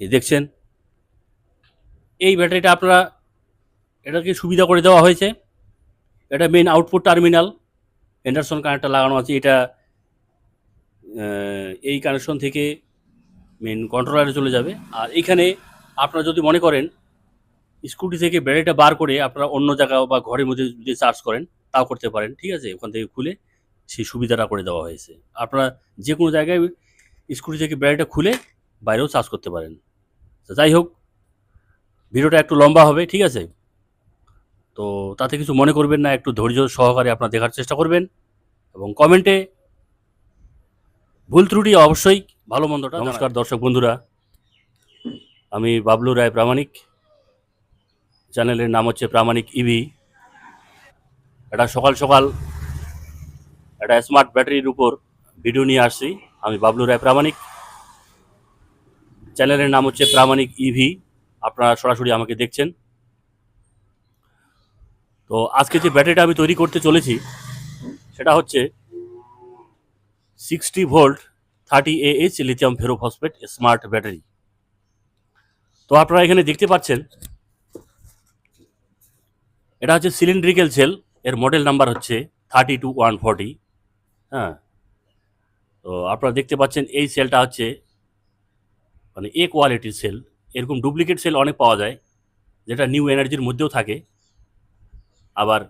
এই দেখছেন? এই ব্যাটারিটা আপনারা এটাকে সুবিধা করে দেওয়া হয়েছে। এটা main output terminal Anderson connector লাগানো আছে। এটা এই কানেকশন থেকে মেন কন্ট্রোলারে চলে যাবে। আর এখানে আপনারা যদি মনে করেন স্কুটি থেকে ব্যাটারিটা বার করে আপনারা অন্য জায়গা বা ঘরের মধ্যে যদি চার্জ করেন, তাও করতে পারেন। ঠিক আছে? ওখান থেকে খুলে সেই সুবিধাটা করে দেওয়া হয়েছে। আপনারা যে কোনো জায়গায় স্কুটি থেকে ব্যাটারিটা খুলে বাইরেও চার্জ করতে পারেন। যাই হোক ভিডিওটা একটু লম্বা হবে ঠিক আছে? তো তাতে কিছু মনে করবেন না একটু ধৈর্য সহকারে আপনার দেখার চেষ্টা করবেন এবং কমেন্টে ভুল ত্রুটি অবশ্যই ভালো মন্দটা নমস্কার দর্শক বন্ধুরা আমি বাবলু রায় প্রামাণিক। চ্যানেলের নাম হচ্ছে প্রামাণিক ইভি এটা সকাল সকাল একটা স্মার্ট ব্যাটারির উপর ভিডিও নিয়ে আসছি। আমি বাবলু রায় প্রামাণিক। চ্যানেলের নাম হচ্ছে প্রামাণিক ইভি আপনারা সরাসরি আমাকে দেখছেন। তো আজকে যে ব্যাটারিটা আমি তৈরি করতে চলেছি, সেটা হচ্ছে sixty volt thirty AH lithium ferrophosphate smart battery তো আপনারা এখানে দেখতে পাচ্ছেন, এটা হচ্ছে সিলিন্ড্রিক্যাল সেল এর মডেল নাম্বার হচ্ছে থার্টি টু ওয়ান ফর্টি হ্যাঁ তো আপনারা দেখতে পাচ্ছেন এই সেলটা হচ্ছে মানে এ কোয়ালিটির সেল এরকম ডুপ্লিকেট সেল অনেক পাওয়া যায়, যেটা নিউ এনার্জির মধ্যেও থাকে। আবার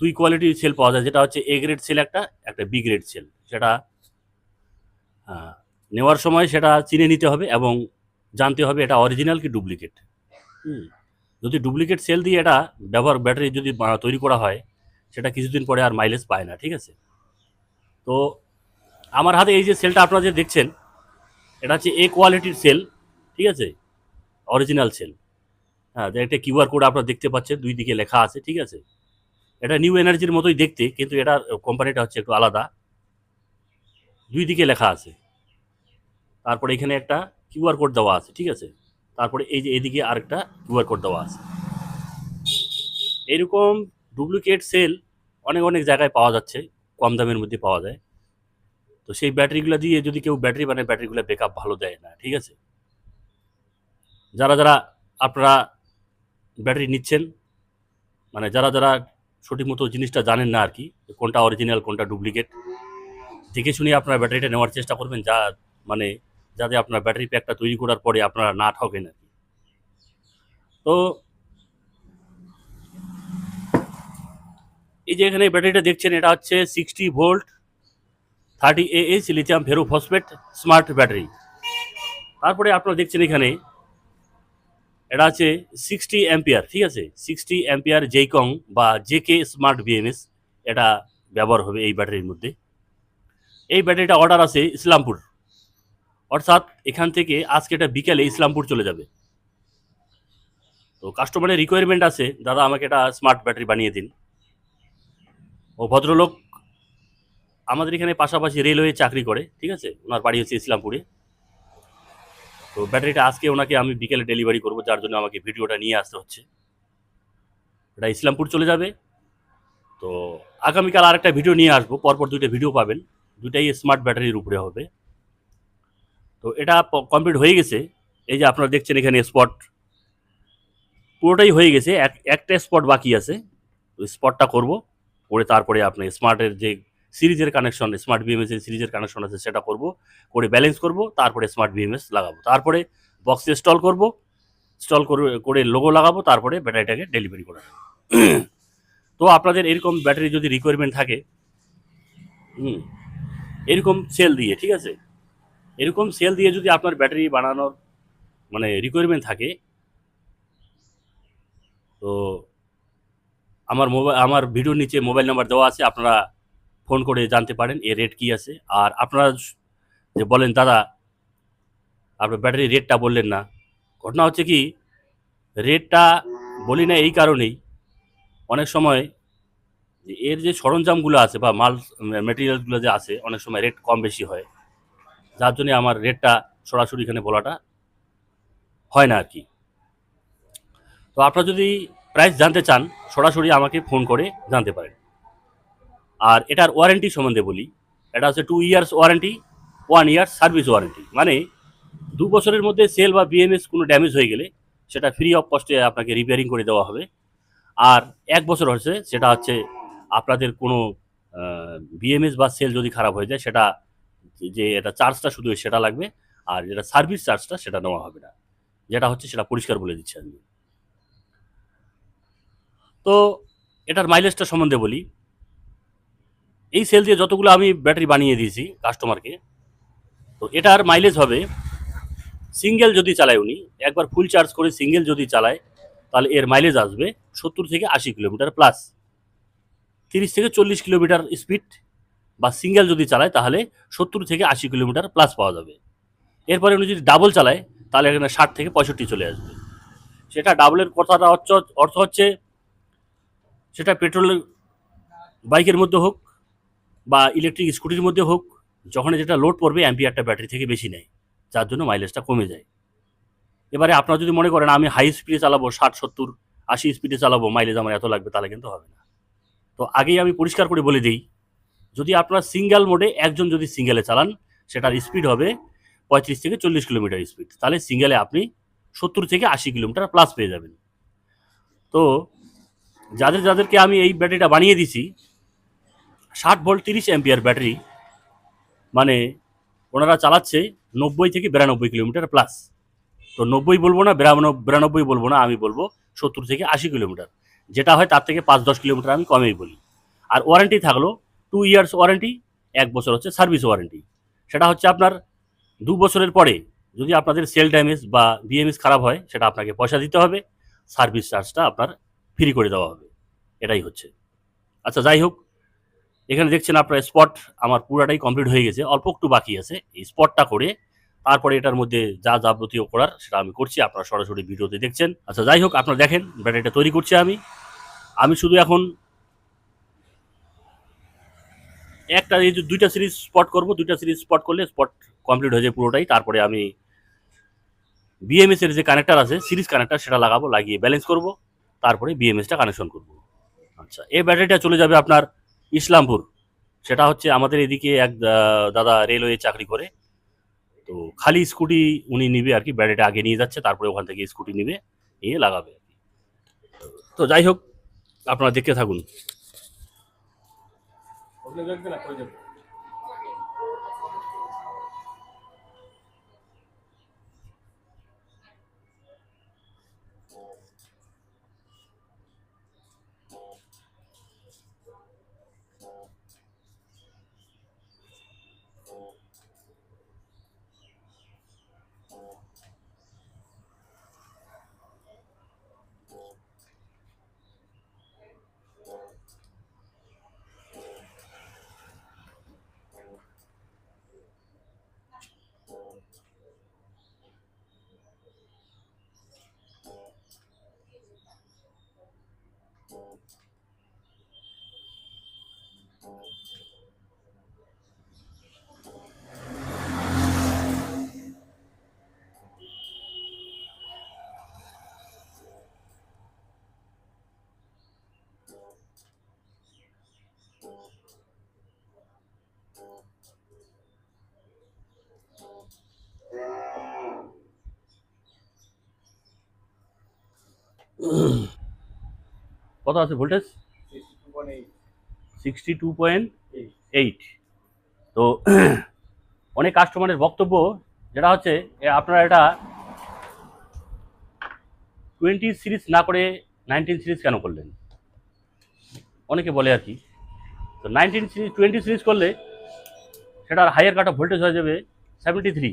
দুই কোয়ালিটির সেল পাওয়া যায়, যেটা হচ্ছে এ গ্রেড সেল একটা একটা বি গ্রেড সেল সেটা নেওয়ার সময় সেটা চিনে নিতে হবে এবং জানতে হবে এটা অরিজিনাল কি ডুপ্লিকেট যদি ডুপ্লিকেট সেল দিয়ে এটা ব্যবহার ব্যাটারি যদি তৈরি করা হয়, সেটা কিছুদিন পরে আর মাইলেজ পায় না, ঠিক আছে? তো আমার হাতে এই যে সেলটা আপনারা যে দেখছেন, এটা হচ্ছে এ কোয়ালিটির সেল, ঠিক আছে? Original cell. হ্যাঁ একটা কিউআর কোড আপনারা দেখতে পাচ্ছেন, দুই দিকে লেখা আছে, ঠিক আছে? এটা নিউ এনার্জির মতোই দেখতে, কিন্তু এটার কোম্পানিটা হচ্ছে একটু আলাদা। দুই দিকে লেখা আছে। তারপরে এখানে একটা কিউআর কোড দেওয়া আছে, ঠিক আছে? তারপরে এই যে এদিকে আরেকটা কিউআর কোড দেওয়া আছে। এরকম ডুপ্লিকেট সেল অনেক অনেক জায়গায় পাওয়া যাচ্ছে, কম দামের মধ্যে পাওয়া যায়। তো সেই ব্যাটারিগুলো দিয়ে যদি কেউ ব্যাটারি বানায়, ব্যাটারিগুলো ব্যাকআপ ভালো দেয় না, ঠিক আছে? যারা যারা আপনারা ব্যাটারি নিচ্ছেন মানে যারা যারা সঠিক মতো জিনিসটা জানেন না আর কি কোনটা অরিজিনাল কোনটা ডুপ্লিকেট দেখে শুনে আপনারা ব্যাটারিটা নেওয়ার চেষ্টা করবেন, যা মানে যাতে আপনার ব্যাটারি প্যাকটা তৈরি করার পরে আপনারা না ঠকেন আর কি। তো এই যে এখানে ব্যাটারিটা দেখছেন, এটা হচ্ছে sixty volt thirty AH lithium ferrophosphate smart battery. তারপরে আপনারা দেখছেন এখানে, এটা আছে সিক্সটি অ্যাম্পিয়ার, ঠিক আছে? সিক্সটি অ্যাম্পিয়ার জেইকং বা জেকে স্মার্ট বিএমএস এটা ব্যবহার হবে এই ব্যাটারির মধ্যে। এই ব্যাটারিটা অর্ডার আছে ইসলামপুর। অর্থাৎ এখান থেকে আজকে এটা বিকেলে ইসলামপুর চলে যাবে। তো কাস্টমারের রিকোয়ারমেন্ট আছে, দাদা, আমাকে এটা স্মার্ট ব্যাটারি বানিয়ে দিন। ও ভদ্রলোক আমাদের এখানে পাশাপাশি রেলওয়ে চাকরি করে, ঠিক আছে? ওনার বাড়ি হচ্ছে ইসলামপুরে। তো ব্যাটারিটা আজকে ওনাকে আমি বিকেলে ডেলিভারি করব, যার জন্য আমাকে ভিডিওটা নিয়ে আসতে হচ্ছে। এটা ইসলামপুর চলে যাবে। তো আগামীকাল আরেকটা ভিডিও নিয়ে আসব, পরপর দুইটা ভিডিও পাবেন। দুইটাই স্মার্ট ব্যাটারির উপরে হবে। তো এটা কমপ্লিট হয়ে গেছে। এই যে আপনারা দেখছেন এখানে স্পট। পুরোটাই হয়ে গেছে। এক, একটা স্পট বাকি আছে। তো স্পটটা করব, করে তারপরে আপনি স্মার্টের যে সিরিজের কানেকশন স্মার্ট বিএমএস এর সিরিজের কানেকশন আছে, সেটা করব, করে ব্যালেন্স করব, তারপরে স্মার্ট বিএমএস লাগাবো। তারপরে বক্স ইনস্টল করব ইনস্টল করে লোগো লাগাবো, তারপরে ব্যাটারিটাকে ডেলিভারি করে তো আপনাদের এরকম ব্যাটারি যদি রিকোয়ারমেন্ট থাকে, হুম, এরকম সেল দিয়ে, ঠিক আছে? এরকম সেল দিয়ে যদি আপনার ব্যাটারি বানানোর মানে রিকোয়ারমেন্ট থাকে, তো আমার মোবাইল আমার ভিডিওর নিচে মোবাইল নাম্বার দেওয়া আছে, আপনারা ফোন করে জানতে পারেন এর রেট কী আছে। আর আপনারা যে বলেন, দাদা, আপনার ব্যাটারি রেটটা বললেন না। ঘটনা হচ্ছে কি রেটটা বলি না এই কারণেই অনেক সময় এর যে সরঞ্জামগুলো আছে বা মাল মেটেরিয়ালসগুলো যে আছে, অনেক সময় রেট কম বেশি হয়। যার জন্য আমার রেটটা সরাসরি এখানে বলাটা হয় না আর কি তো আপনারা যদি প্রাইস জানতে চান, সরাসরি আমাকে ফোন করে জানতে পারেন। আর এটার ওয়ারেন্টি সম্বন্ধে বলি। এটা হচ্ছে two years warranty one year service warranty মানে দু বছরের মধ্যে সেল বা বিএমএস কোনো ড্যামেজ হয়ে গেলে সেটা ফ্রি অফ কস্টে আপনাকে রিপেয়ারিং করে দেওয়া হবে। আর এক বছর হচ্ছে সেটা হচ্ছে আপনাদের কোনো বিএমএস বা সেল যদি খারাপ হয়ে যায় সেটা যে এটা চার্জটা শুধু সেটা লাগবে আর যেটা সার্ভিস চার্জটা সেটা নেওয়া হবে না। যেটা হচ্ছে সেটা পরিষ্কার বলে দিচ্ছি আমি। তো এটার মাইলেজটা সম্বন্ধে বলি। এই সেল দিয়ে যতগুলো আমি ব্যাটারি বানিয়ে দিয়েছি কাস্টমারকে তো এটার মাইলেজ হবে সিঙ্গেল যদি চালায় উনি, একবার ফুল চার্জ করে সিঙ্গেল যদি চালায়, তাহলে এর মাইলেজ আসবে সত্তর থেকে আশি কিলোমিটার প্লাস তিরিশ থেকে চল্লিশ কিলোমিটার স্পিড বা সিঙ্গেল যদি চালায়, তাহলে সত্তর থেকে আশি কিলোমিটার প্লাস পাওয়া যাবে। এরপরে উনি যদি ডাবল চালায়, তাহলে এখানে ষাট থেকে পঁয়ষট্টি চলে আসবে। সেটা ডাবলের কথাটা অর্থ- অর্থ হচ্ছে সেটা পেট্রোলের বাইকের মধ্যে হোক বা ইলেকট্রিক স্কুটির মধ্যে হোক, যখন যেটা লোড পড়বে অ্যাম্পিয়ারটা ব্যাটারি থেকে বেশি নেয়, যার জন্য মাইলেজটা কমে যায়। এবারে আপনারা যদি মনে করেন আমি হাই স্পিডে চালাবো, ষাট, সত্তর, আশি স্পিডে চালাবো মাইলেজ আমার এত লাগবে, তাহলে কিন্তু হবে না। তো আগেই আমি পরিষ্কার করে বলে দিই, যদি আপনারা সিঙ্গেল মোডে একজন যদি সিঙ্গেলে চালান, সেটার স্পিড হবে পঁয়ত্রিশ থেকে চল্লিশ কিলোমিটার স্পিড তাহলে সিঙ্গেলে আপনি সত্তর থেকে আশি কিলোমিটার প্লাস পেয়ে যাবেন। তো যাদের, যাদেরকে আমি এই ব্যাটারিটা বানিয়ে দিছি ষাট ভোল্ট তিরিশ অ্যাম্পিয়ার ব্যাটারি মানে ওনারা চালাচ্ছে নব্বই থেকে বিরানব্বই কিলোমিটার প্লাস তো নব্বই বলব না বিরানব্বই বলব না, আমি বলব সত্তর থেকে আশি কিলোমিটার। যেটা হয় তার থেকে পাঁচ দশ কিলোমিটার আমি কমেই বলি। আর ওয়ারেন্টি থাকল টু ইয়ার্স ওয়ারেন্টি এক বছর হচ্ছে সার্ভিস ওয়ারেন্টি সেটা হচ্ছে আপনার দু বছরের পরে যদি আপনাদের সেল ড্যামেজ বা বিএমএস খারাপ হয়, সেটা আপনাকে পয়সা দিতে হবে সার্ভিস চার্জটা আপনার ফ্রি করে দেওয়া হবে। এটাই হচ্ছে। আচ্ছা যাই হোক এখানে দেখছেন আপনার স্পট আমার পুরাটাই কমপ্লিট হয়ে গেছে, অল্প একটু বাকি আছে। এই স্পটটা করে তারপরে এটার মধ্যে যা যাবতীয় করার সেটা আমি করছি, আপনারা সরাসরি ভিডিওতে দেখছেন। আচ্ছা যাই হোক, আপনারা দেখেন, ব্যাটারিটা তৈরি করছি আমি। আমি শুধু এখন একটা এই যে দুইটা সিরিজ স্পট করব, দুইটা সিরিজ স্পট করলে স্পট কমপ্লিট হয়ে যায় পুরোটাই। তারপরে আমি বিএমএস এর যে কানেক্টার আছে সিরিজ কানেক্টার সেটা লাগাবো, লাগিয়ে ব্যালেন্স করব, তারপরে বিএমএসটা কানেকশন করব। আচ্ছা এই ব্যাটারিটা চলে যাবে আপনার ইসলামপুর। সেটা হচ্ছে আমাদের এদিকে এক দাদা রেলওয়ে চাকরি করে। তো খালি স্কুটি উনি নিবে আর কি ব্যাটারিটা আগে নিয়ে যাচ্ছে, তারপরে ওখান থেকে স্কুটি নিবে, নিয়ে লাগাবে তো যাই হোক, আপনারা দেখতে থাকুন। কত আছে voltage? Sixty two point eight তো অনেক কাস্টমারের বক্তব্য, যেটা হচ্ছে আপনারা এটা টোয়েন্টি সিরিজ না করে নাইনটিন সিরিজ কেন করলেন? অনেকে বলে আর কি। তো নাইনটিন সিরিজ টোয়েন্টি সিরিজ করলে সেটার হায়ার কাটা ভোল্টেজ হয়ে যাবে seventy three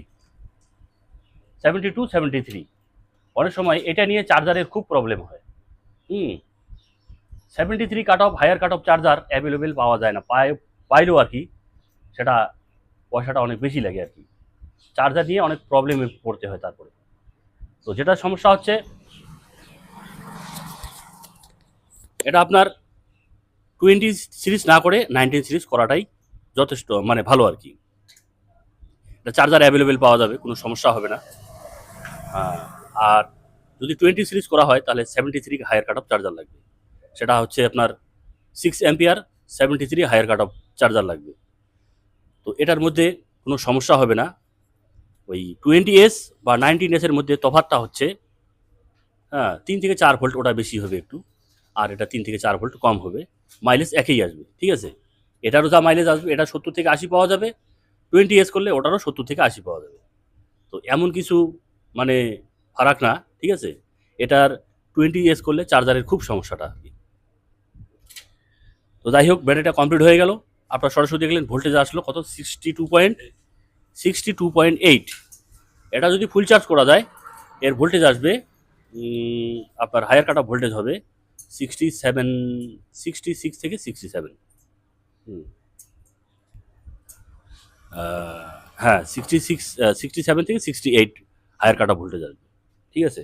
seventy two seventy three অনেক সময় এটা নিয়ে চার্জারের খুব প্রবলেম হয়। হুম seventy three cut off higher cut off charger available পাওয়া যায় না। পায় পাইলেও আর কি সেটা পয়সাটা অনেক বেশি লাগে আর কি। চার্জার নিয়ে অনেক প্রবলেমে পড়তে হয় তারপরে। তো যেটা সমস্যা হচ্ছে এটা আপনার টোয়েন্টি সিরিজ না করে নাইনটিন সিরিজ করাটাই যথেষ্ট মানে ভালো আর কি। এটা চার্জার অ্যাভেলেবেল পাওয়া যাবে কোনো সমস্যা হবে না। হ্যাঁ, আর যদি টোয়েন্টি সিরিজ করা হয়, তাহলে seventy three higher cut off charger লাগবে। সেটা হচ্ছে আপনার six ampere seventy three higher cut off charger লাগবে। তো এটার মধ্যে কোনো সমস্যা হবে না। ওই টোয়েন্টি এস বা নাইনটিন এসের মধ্যে তফাতটা হচ্ছে হ্যাঁ তিন থেকে চার ভোল্ট ওটা বেশি হবে একটু, আর এটা তিন থেকে চার ভোল্ট কম হবে। মাইলেজ একই আসবে, ঠিক আছে? এটারও যা মাইলেজ আসবে, এটা সত্তর থেকে আশি পাওয়া যাবে। টোয়েন্টি এস করলে ওটারও সত্তর থেকে আশি পাওয়া যাবে। তো এমন কিছু মানে ফারাক না, ঠিক আছে? এটার টোয়েন্টি এস করলে চার্জারের খুব সমস্যাটা আর কি। তো যাই হোক ব্যাটারিটা কমপ্লিট হয়ে গেল। আপনার সরাসরি দেখলেন ভোল্টেজ আসলো কত? Sixty two point sixty two point eight এটা যদি ফুল চার্জ করা যায়, এর ভোল্টেজ আসবে আপনার হায়ার কাটা ভোল্টেজ হবে সিক্সটি সেভেন সিক্সটি সিক্স থেকে সিক্সটি সেভেন হ্যাঁ সিক্সটি সিক্স সিক্সটি সেভেন থেকে সিক্সটি এইট হায়ার কাটা ভোল্টেজ আসবে। ঠিক আছে?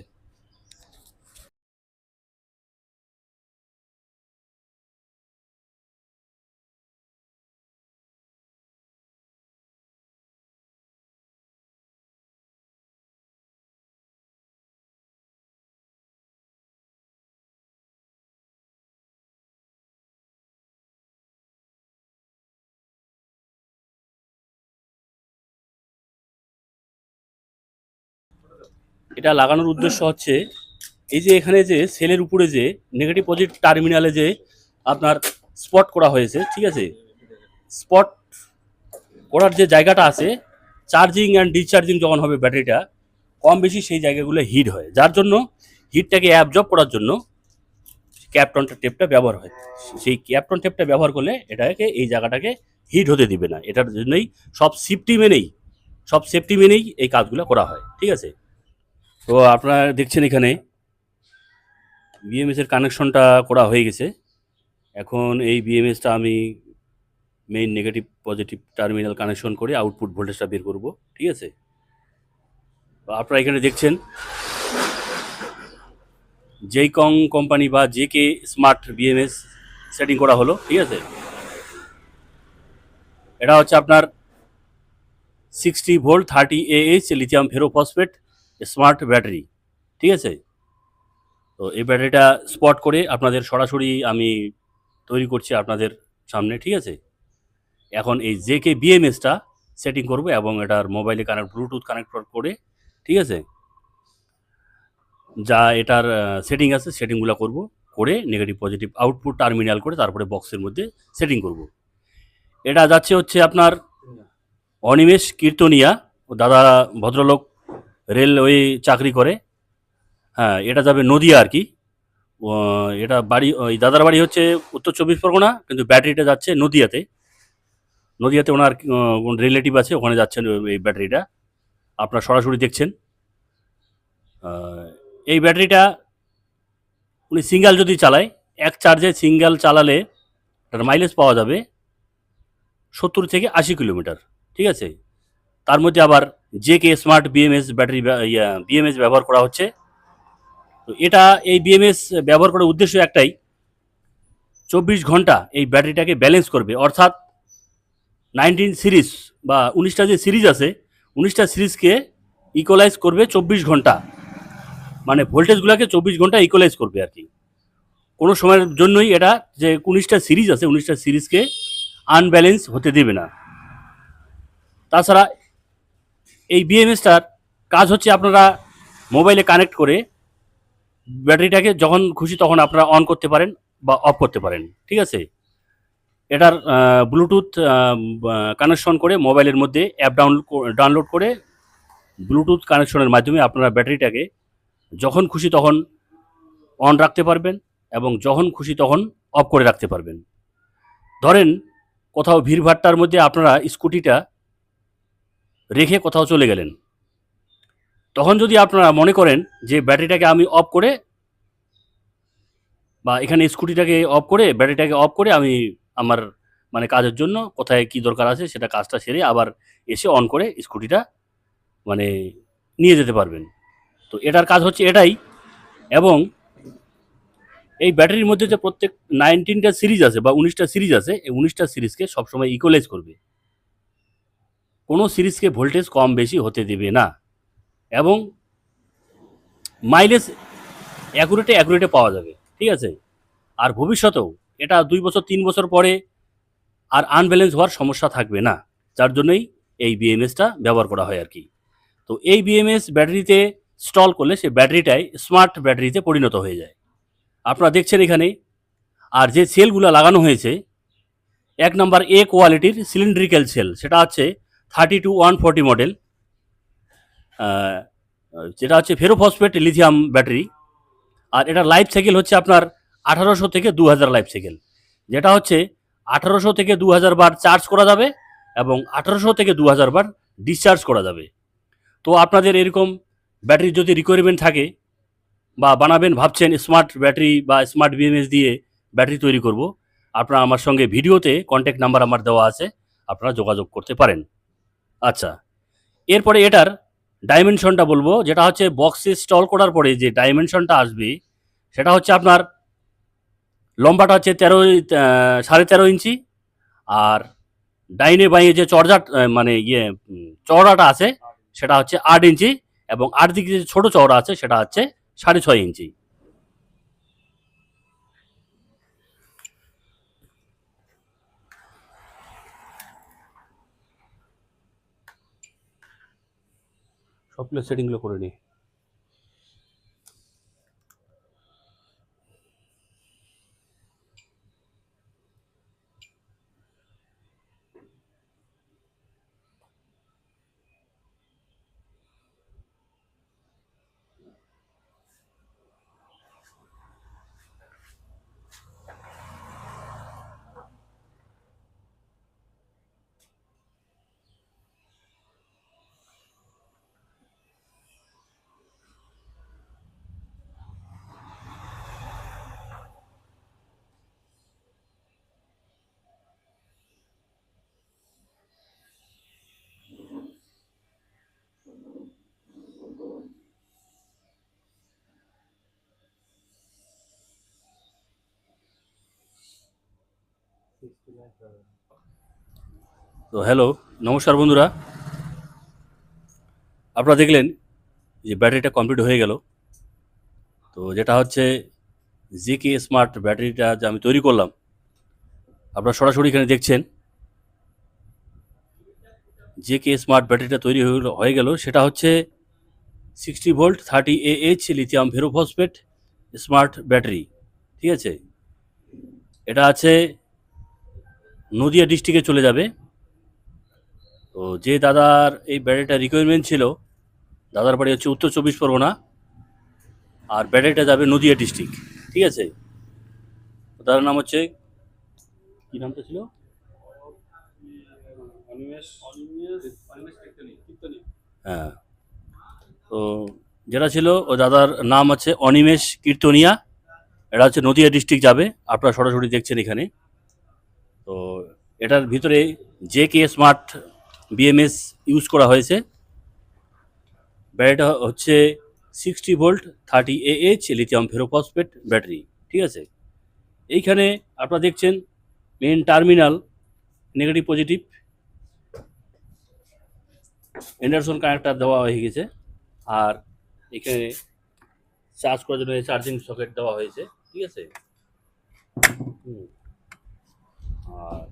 এটা লাগানোর উদ্দেশ্য হচ্ছে এই যে এখানে যে সেলের উপরে যে নেগেটিভ পজিটিভ টার্মিনালে যে আপনার স্পট করা হয়েছে, ঠিক আছে? স্পট করার যে জায়গাটা আছে চার্জিং অ্যান্ড ডিসচার্জিং যখন হবে ব্যাটারিটা, কম বেশি সেই জায়গাগুলো হিট হয়। যার জন্য হিটটাকে অ্যাবজর্ব করার জন্য ক্যাপটন টেপটা ব্যবহার হয়। সেই ক্যাপটন টেপটা ব্যবহার করলে এটাকে, এই জায়গাটাকে হিট হতে দিবে না। এটার জন্যই সব সেফটি মেনেই, সব সেফটি মেনেই এই কাজগুলো করা হয়, ঠিক আছে? তো আপনারা দেখছেন এখানে বিএমএস এর কানেকশনটা করা হয়ে গেছে। এখন এই বিএমএসটা আমি main negative positive terminal connection করে আউটপুট ভোল্টেজটা বের করব, ঠিক আছে? তো আপনারা এখানে দেখছেন জেইকং কোম্পানি বা জেকে স্মার্ট বিএমএস সেটিং করা হলো, ঠিক আছে? এটা হচ্ছে আপনার sixty volt thirty AH lithium ferrophosphate smart battery ঠিক আছে? তো এই ব্যাটারিটা স্পট করে আপনাদের সরাসরি আমি তৈরি করছি আপনাদের সামনে, ঠিক আছে? এখন এই জেকে বিএমএসটা সেটিং করব এবং এটার মোবাইলে কানেক্ট ব্লুটুথ কানেক্ট করে, ঠিক আছে? যা এটার সেটিং আছে সেটিংগুলো করব, করে নেগেটিভ পজিটিভ আউটপুট টার্মিনাল করে তারপরে বক্সের মধ্যে সেটিং করব। এটা যাচ্ছে হচ্ছে আপনার অনিমেষ কীর্তনিয়া, ও দাদা ভদ্রলোক রেলওয়ে চাকরি করে। হ্যাঁ এটা যাবে নদিয়া আর কি। এটা বাড়ি, ওই দাদার বাড়ি হচ্ছে উত্তর চব্বিশ পরগনা, কিন্তু ব্যাটারিটা যাচ্ছে নদিয়াতে। নদিয়াতে ওনার রিলেটিভ আছে, ওখানে যাচ্ছেন এই ব্যাটারিটা। আপনারা সরাসরি দেখছেন। এই ব্যাটারিটা উনি সিঙ্গেল যদি চালায়, এক চার্জে সিঙ্গেল চালালে তার মাইলেজ পাওয়া যাবে সত্তর থেকে আশি কিলোমিটার, ঠিক আছে? তার মধ্যে আবার J K smart BMS battery BMS ব্যবহার করা হচ্ছে। তো এটা এই বিএমএস ব্যবহার করার উদ্দেশ্য একটাই, চব্বিশ ঘণ্টা এই ব্যাটারিটাকে ব্যালেন্স করবে। অর্থাৎ নাইনটিন সিরিজ বা উনিশটা যে সিরিজ আছে, উনিশটা সিরিজকে ইকোলাইজ করবে চব্বিশ ঘণ্টা। মানে ভোল্টেজগুলোকে চব্বিশ ঘণ্টা ইকোলাইজ করবে আর কি। কোনো সময়ের জন্যই এটা যে উনিশটা সিরিজ আছে, উনিশটা সিরিজকে আনব্যালেন্স হতে দেবে না। তাছাড়া এই বিএমএসটার কাজ হচ্ছে আপনারা মোবাইলে কানেক্ট করে ব্যাটারিটাকে যখন খুশি তখন আপনারা অন করতে পারেন বা অফ করতে পারেন। ঠিক আছে? এটার ব্লুটুথ কানেকশন করে মোবাইলের মধ্যে অ্যাপ ডাউনলোড ডাউনলোড করে ব্লুটুথ কানেকশনের মাধ্যমে আপনারা ব্যাটারিটাকে যখন খুশি তখন অন রাখতে পারবেন এবং যখন খুশি তখন অফ করে রাখতে পারবেন। ধরেন কোথাও ভিড়ভাট্টার মধ্যে আপনারা স্কুটিটা রেখে কোথাও চলে গেলেন। তখন যদি আপনারা মনে করেন যে ব্যাটারিটাকে আমি অফ করে বা এখানে স্কুটিটাকে অফ করে, ব্যাটারিটাকে অফ করে আমি আমার মানে কাজের জন্য কোথায় কি দরকার আছে সেটা কাজটা সেরে আবার এসে অন করে স্কুটিটা মানে নিয়ে যেতে পারবেন। তো এটার কাজ হচ্ছে এটাই এবং এই ব্যাটারির মধ্যে যে প্রত্যেক নাইনটিনটা সিরিজ আছে বা উনিশটা সিরিজ আছে, এই উনিশটা সিরিজকে সবসময় ইকুয়ালাইজ করবে। কোনো সিরিজকে ভোল্টেজ কম বেশি হতে দেবে না। এবং মাইলেজ অ্যাকুরেটে অ্যাকুরেটে পাওয়া যাবে, ঠিক আছে? আর ভবিষ্যতেও এটা দুই বছর, তিন বছর পরে আর আনব্যালেন্স হওয়ার সমস্যা থাকবে না। যার জন্যই এই বিএমএসটা ব্যবহার করা হয় আর কি। তো এই বিএমএস ব্যাটারিতে স্টল করলে সে ব্যাটারিটাই স্মার্ট ব্যাটারিতে পরিণত হয়ে যায়। আপনারা দেখছেন এখানে, আর যে সেলগুলো লাগানো হয়েছে, এক নাম্বার এ কোয়ালিটির সিলিন্ড্রিক্যাল সেল সেটা হচ্ছে thirty two one forty model. যেটা হচ্ছে ফেরোফসফেট লিথিয়াম ব্যাটারি। আর এটা লাইফ সাইকেল হচ্ছে আপনার আঠারোশো থেকে দু হাজার লাইফ সাইকেল। যেটা হচ্ছে আঠারোশো থেকে দু হাজার বার চার্জ করা যাবে এবং আঠারোশো থেকে দু হাজার বার ডিসচার্জ করা যাবে। তো আপনাদের এরকম ব্যাটারি যদি রিকোয়ারমেন্ট থাকে বা বানাবেন, ভাবছেন স্মার্ট ব্যাটারি বা স্মার্ট বিএমএস দিয়ে ব্যাটারি তৈরি করব, আপনারা আমার সঙ্গে ভিডিওতে কন্ট্যাক্ট নাম্বার আমার দেওয়া আছে, আপনারা যোগাযোগ করতে পারেন। আচ্ছা। এরপরে এটার ডাইমেনশনটা বলব, যেটা হচ্ছে বক্সে স্টল করার পরে যে ডাইমেনশনটা আসবে, সেটা হচ্ছে আপনার লম্বাটা হচ্ছে তেরো সাড়ে তেরো ইঞ্চি, আর ডাইনে বাইয়ে যে চড়জা মানে ইয়ে চওড়াটা আছে, সেটা হচ্ছে আট ইঞ্চি, এবং আট দিকে যে ছোটো চওড়া আছে, সেটা হচ্ছে সাড়ে ছয় ইঞ্চি। সবগুলো সেটিংগুলো করে তো হ্যালো নমস্কার বন্ধুরা। আপনারা দেখলেন যে ব্যাটারিটা কমপ্লিট হয়ে গেল। তো যেটা হচ্ছে জিকে স্মার্ট ব্যাটারিটা যে আমি তৈরি করলাম, আপনারা সরাসরি এখানে দেখছেন। যে কে স্মার্ট ব্যাটারিটা তৈরি হয়ে গেল সেটা হচ্ছে sixty volt thirty A H lithium ferrophosphate smart battery ঠিক আছে? এটা আছে নদিয়া ডিস্ট্রিক্টে চলে যাবে। তো যে দাদার এই ব্যাটারিটা রিকোয়ারমেন্ট ছিল দাদার বাড়ি হচ্ছে উত্তর চব্বিশ পরগনা আর ব্যাটারিটা যাবে নদিয়া ডিস্ট্রিক্ট ঠিক আছে? তো দাদার নাম হচ্ছে কী নামটা ছিল? হ্যাঁ। তো যেটা ছিল ও দাদার নাম আছে অনিমেষ কীর্তনিয়া এটা হচ্ছে নদিয়া ডিস্ট্রিক্ট যাবে আপনারা সরাসরি দেখছেন এখানে। তো এটার ভিতরে J K smart BMS use করা হয়েছে। ব্যাটারিটা হচ্ছে sixty volt, thirty A H lithium ferrophosphate battery, ঠিক আছে? এইখানে আপনারা দেখছেন main terminal negative positive Anderson connector দেওয়া হয়ে গেছে। আর এখানে চার্জ করার জন্য চার্জিং সকেট দেওয়া হয়েছে, ঠিক আছে? হুম। আর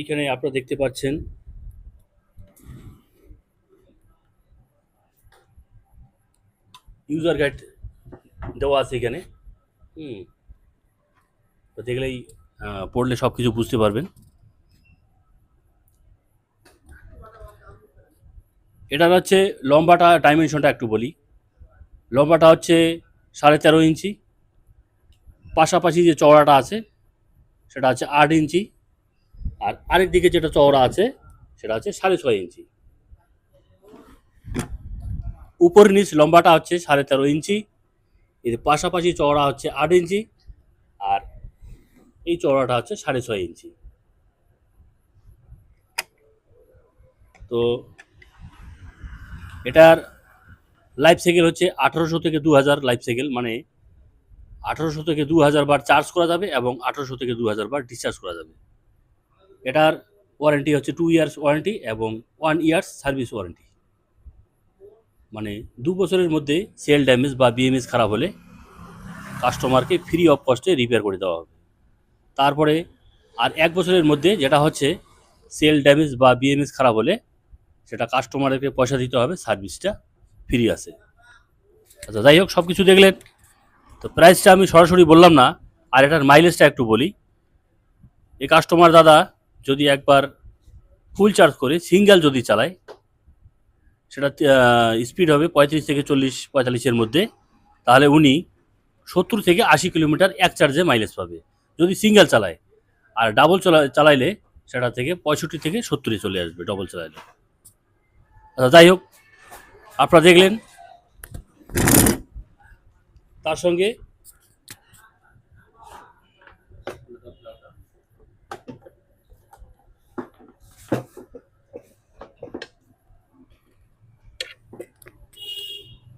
এইখানে আপনারা দেখতে পাচ্ছেন। ইউজার গাইড দেওয়া আছে এখানে। হুম। তো দেখলেই পড়লে সব কিছু বুঝতে পারবেন। এটার হচ্ছে লম্বাটা ডাইমেনশনটা একটু বলি। লম্বাটা হচ্ছে সাড়ে তেরো ইঞ্চি। পাশাপাশি যে চওড়াটা আছে, সেটা হচ্ছে আট ইঞ্চি। আর আরেক দিকে যেটা চওড়া আছে, সেটা হচ্ছে সাড়ে ছয় ইঞ্চি। উপর নিচ লম্বাটা হচ্ছে সাড়ে তেরো ইঞ্চি, এর পাশাপাশি চওড়া হচ্ছে আট ইঞ্চি, আর এই চওড়াটা হচ্ছে সাড়ে ছয় ইঞ্চি। তো এটার লাইফ সাইকেল হচ্ছে আঠারোশো থেকে দু হাজার লাইফ সাইকেল মানে আঠারোশো থেকে দু হাজার বার চার্জ করা যাবে এবং আঠারোশো থেকে দু হাজার বার ডিসচার্জ করা যাবে। এটার ওয়ারেন্টি হচ্ছে টু ইয়ার্স ওয়ারেন্টি এবং ওয়ান ইয়ার্স সার্ভিস ওয়ারেন্টি মানে দু বছরের মধ্যে সেল ড্যামেজ বা বিএমএস খারাপ হলে কাস্টমারকে ফ্রি অফ কস্টে রিপেয়ার করে দেওয়া হবে। তারপরে আর এক বছরের মধ্যে যেটা হচ্ছে সেল ড্যামেজ বা বিএমএস খারাপ হলে সেটা কাস্টমারকে পয়সা দিতে হবে সার্ভিসটা ফ্রি আছে। আচ্ছা যাই হোক সব কিছু দেখলেন। তো প্রাইসটা আমি সরাসরি বললাম না, আর এটার মাইলেজটা একটু বলি। এই কাস্টমার দাদা যদি একবার ফুল চার্জ করে, সিঙ্গেল যদি চালায় সেটা স্পিড হবে পঁয়ত্রিশ থেকে চল্লিশ, পঁয়তাল্লিশের মধ্যে, তাহলে উনি সত্তর থেকে আশি কিলোমিটার এক চার্জে মাইলেজ পাবে। যদি সিঙ্গেল চালায়, আর ডাবল চলা, চালাইলে সেটা থেকে পঁয়ষট্টি থেকে সত্তরে চলে আসবে ডবল চালাইলে। আচ্ছা যাই হোক, আপনারা দেখলেন। তার সঙ্গে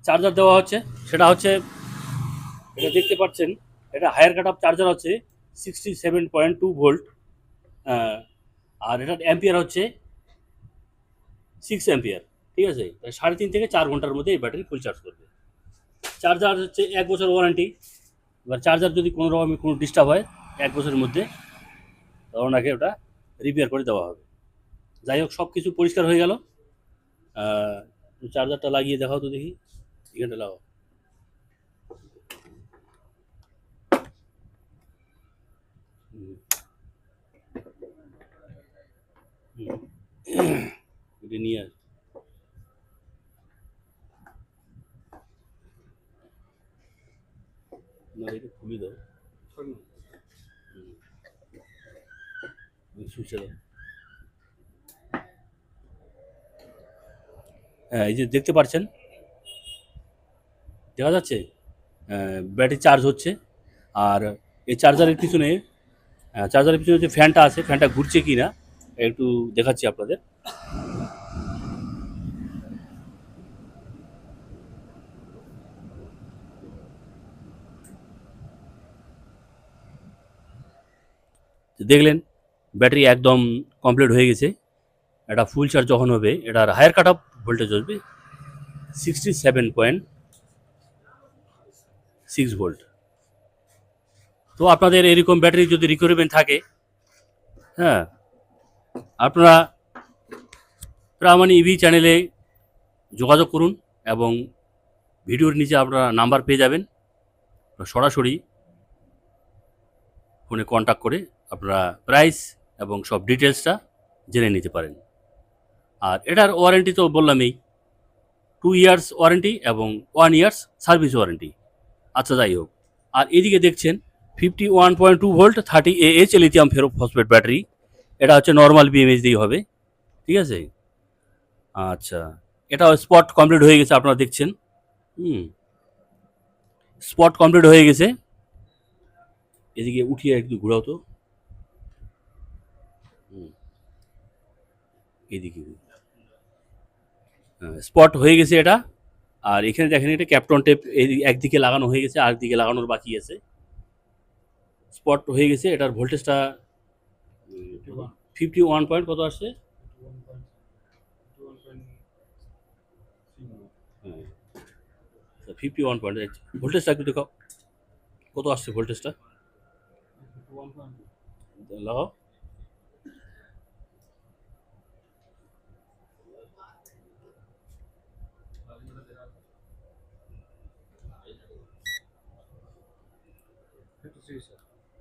চার্জার দেওয়া হচ্ছে, সেটা হচ্ছে, এটা দেখতে পাচ্ছেন, এটা হায়ার কাট অফ চার্জার হচ্ছে sixty seven point two volt আর এটার অ্যাম্পিয়ার হচ্ছে সিক্স অ্যাম্পিয়ার ঠিক আছে? সাড়ে তিন থেকে চার ঘণ্টার মধ্যে এই ব্যাটারি ফুল চার্জ করবে। চার্জার হচ্ছে এক বছর ওয়ারেন্টি এবার চার্জার যদি কোনো রকম কোনো ডিস্টার্ব হয়, এক বছরের মধ্যে ওনাকে ওটা রিপেয়ার করে দেওয়া হবে। যাই হোক সব কিছু পরিষ্কার হয়ে গেল। চার্জারটা লাগিয়ে দেখাও তো দেখি। এখানটা লাগাও হুম। হুম। এটা নিয়ে আস না এটা খুলে দাও হুম। এই সুইচটা দাও হ্যাঁ এই যে দেখতে পাচ্ছেন দেখা যাচ্ছে ব্যাটারি চার্জ হচ্ছে। আর এই চার্জারের পিছনে চার্জারের পিছনে যে ফ্যানটা আছে ফ্যানটা ঘুরছে কি না, একটু দেখাচ্ছি আপনাদের। দেখলেন, ব্যাটারি একদম কমপ্লিট হয়ে গেছে। এটা ফুল চার্জ যখন হবে, এটার হায়ার কাট অফ ভোল্টেজ আসবে sixty seven point six volt তো আপনাদের এরকম ব্যাটারি যদি রিকোয়ারমেন্ট থাকে হ্যাঁ আপনারা প্রামাণিক ইভি চ্যানেলে যোগাযোগ করুন এবং ভিডিওর নিচে আপনারা নাম্বার পেয়ে যাবেন। সরাসরি ফোনে কন্ট্যাক্ট করে আপনারা প্রাইস এবং সব ডিটেলসটা জেনে নিতে পারেন। আর এটার ওয়ারেন্টি তো বললামই টু ইয়ার্স ওয়ারেন্টি এবং ওয়ান ইয়ার্স সার্ভিস ওয়ারেন্টি আচ্ছা যাই হোক। আর এদিকে দেখছেন fifty one point two volt thirty A H lithium ferrophosphate battery এটা হচ্ছে নর্মাল বিএমএইচ দিয়েই হবে। ঠিক আছে? আচ্ছা। এটা স্পট কমপ্লিট হয়ে গেছে, আপনারা দেখছেন। হুম। স্পট কমপ্লিট হয়ে গেছে। এদিকে উঠিয়ে একটু ঘোরাও তো। এদিকে স্পট হয়ে গেছে এটা। আর এখানে দেখেন এটা ক্যাপটন টেপ একদিকে লাগানো হয়ে গেছে আর দিকে লাগানোর বাকি আছে। স্পট হয়ে গেছে এটার ভোল্টেজটা ফিফটি ওয়ান পয়েন্ট কত আসছে? ফিফটি ওয়ান পয়েন্ট ভোল্টেজটা একটু দেখাও। কত আসছে ভোল্টেজটা লাগাও।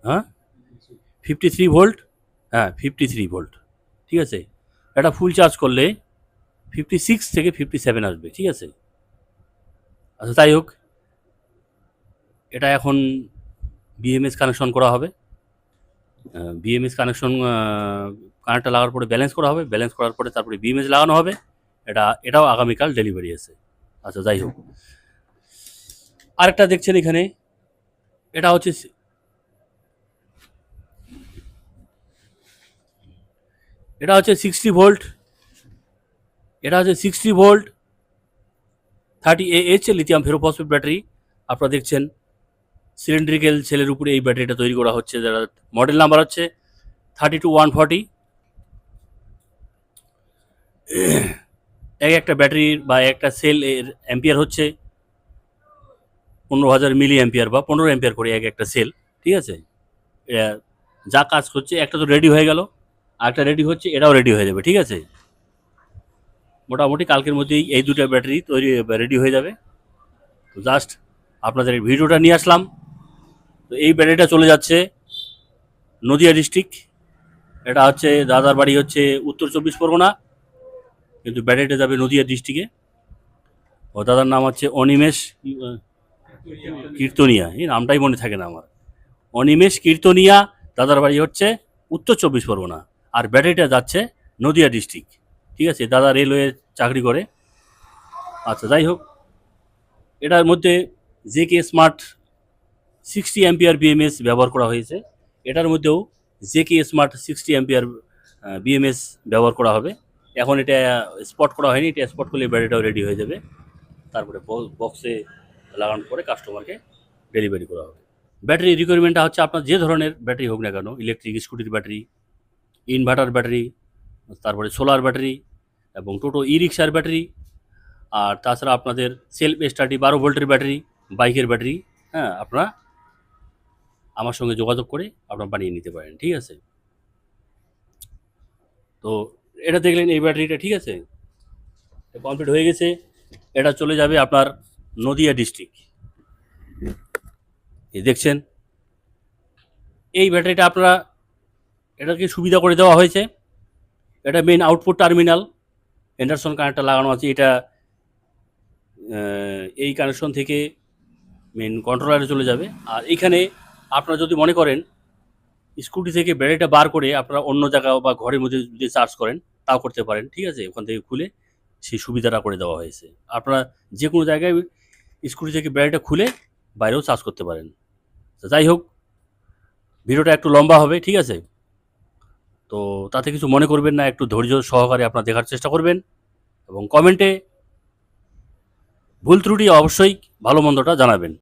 হ্যাঁ? ফিফটি থ্রি ভোল্ট হ্যাঁ ফিফটি থ্রি ভোল্ট ঠিক আছে? এটা ফুল চার্জ করলে ফিফটি সিক্স থেকে ফিফটি সেভেন আসবে, ঠিক আছে? আচ্ছা তাই হোক। এটা এখন বিএমএস কানেকশন করা হবে। বিএমএস কানেকশন কানেক্টটা লাগার পরে ব্যালেন্স করা হবে। ব্যালেন্স করার পরে তারপরে বিএমএস লাগানো হবে। এটা, এটাও আগামীকাল ডেলিভারি আছে। আচ্ছা যাই হোক। আরেকটা দেখছেন এখানে। এটা হচ্ছে এটা হচ্ছে সিক্সটি ভোল্ট এটা হচ্ছে sixty volt thirty H lithium ferrophosphate battery আপনারা দেখছেন সিলিন্ড্রিক্যাল সেলের উপরে এই ব্যাটারিটা তৈরি করা হচ্ছে, যারা মডেল নাম্বার হচ্ছে থার্টি টু ওয়ান ফর্টি এক একটা ব্যাটারির বা একটা সেল এর অ্যাম্পিয়ার হচ্ছে পনেরো হাজার মিলি অ্যাম্পিয়ার বা পনেরো অ্যাম্পিয়ার করে এক একটা সেল ঠিক আছে? যা কাজ করছে, একটা তো রেডি হয়ে গেল। আর একটা রেডি হচ্ছে, এটাও রেডি হয়ে যাবে, ঠিক আছে? মোটামুটি কালকের মধ্যেই এই দুটো ব্যাটারি তৈরি রেডি হয়ে যাবে। তো জাস্ট আপনাদের এই ভিডিওটা নিয়ে আসলাম। তো এই ব্যাটারিটা চলে যাচ্ছে নদিয়া ডিস্ট্রিক্ট এটা হচ্ছে দাদার বাড়ি হচ্ছে উত্তর চব্বিশ পরগনা, কিন্তু ব্যাটারিটা যাবে নদিয়া ডিস্ট্রিক্টে ও দাদার নাম হচ্ছে অনিমেষ কীর্তনিয়া, এই নামটাই মনে থাকে না আমার। অনিমেষ কীর্তনিয়া, দাদার বাড়ি হচ্ছে উত্তর চব্বিশ পরগনা। আর ব্যাটারিটা যাচ্ছে নদিয়া ডিস্ট্রিক্ট ঠিক আছে, দাদা রেলওয়ে চাকরি করে। আচ্ছা যাই হোক। এটার মধ্যে J K smart sixty ampere BMS ব্যবহার করা হয়েছে। এটার মধ্যেও J K smart sixty ampere BMS ব্যবহার করা হবে। এখন এটা স্পট করা হয়নি, এটা স্পট করলে ব্যাটারিটাও রেডি হয়ে যাবে। তারপরে বক্সে লাগানোর পরে কাস্টমারকে ডেলিভারি করা হবে। ব্যাটারি রিকোয়ারমেন্টটা হচ্ছে আপনার যে ধরনের ব্যাটারি হোক না কেন ইলেকট্রিক স্কুটির ব্যাটারি ইনভার্টার ব্যাটারি তারপরে সোলার ব্যাটারি এবং টোটো ই রিক্সার ব্যাটারি আর তাছাড়া আপনাদের সেলফ স্টার্টি বারো ভোল্টের ব্যাটারি বাইকের ব্যাটারি হ্যাঁ আপনারা আমার সঙ্গে যোগাযোগ করে আপনারা বানিয়ে নিতে পারেন, ঠিক আছে? তো এটা দেখলেন এই ব্যাটারিটা ঠিক আছে? কমপ্লিট হয়ে গেছে। এটা চলে যাবে আপনার নদিয়া ডিস্ট্রিক্ট দেখছেন? এই ব্যাটারিটা আপনারা এটাকে সুবিধা করে দেওয়া হয়েছে। এটা main output terminal Anderson connector লাগানো আছে। এটা এই কানেকশন থেকে মেন কন্ট্রোলারে চলে যাবে। আর এখানে আপনারা যদি মনে করেন স্কুটি থেকে ব্যাটারিটা বার করে আপনারা অন্য জায়গা বা ঘরের মধ্যে যদি চার্জ করেন, তাও করতে পারেন। ঠিক আছে? ওখান থেকে খুলে সেই সুবিধাটা করে দেওয়া হয়েছে। আপনারা যে কোনো জায়গায় স্কুটি থেকে ব্যাটারিটা খুলে বাইরেও চার্জ করতে পারেন। যাই হোক, ভিডিওটা একটু লম্বা হবে। ঠিক আছে? তো তাতে কিছু মনে করবেন না, একটু ধৈর্য সহকারে আপনার দেখার চেষ্টা করবেন এবং কমেন্টে ভুল ত্রুটি অবশ্যই ভালো মন্দটা জানাবেন।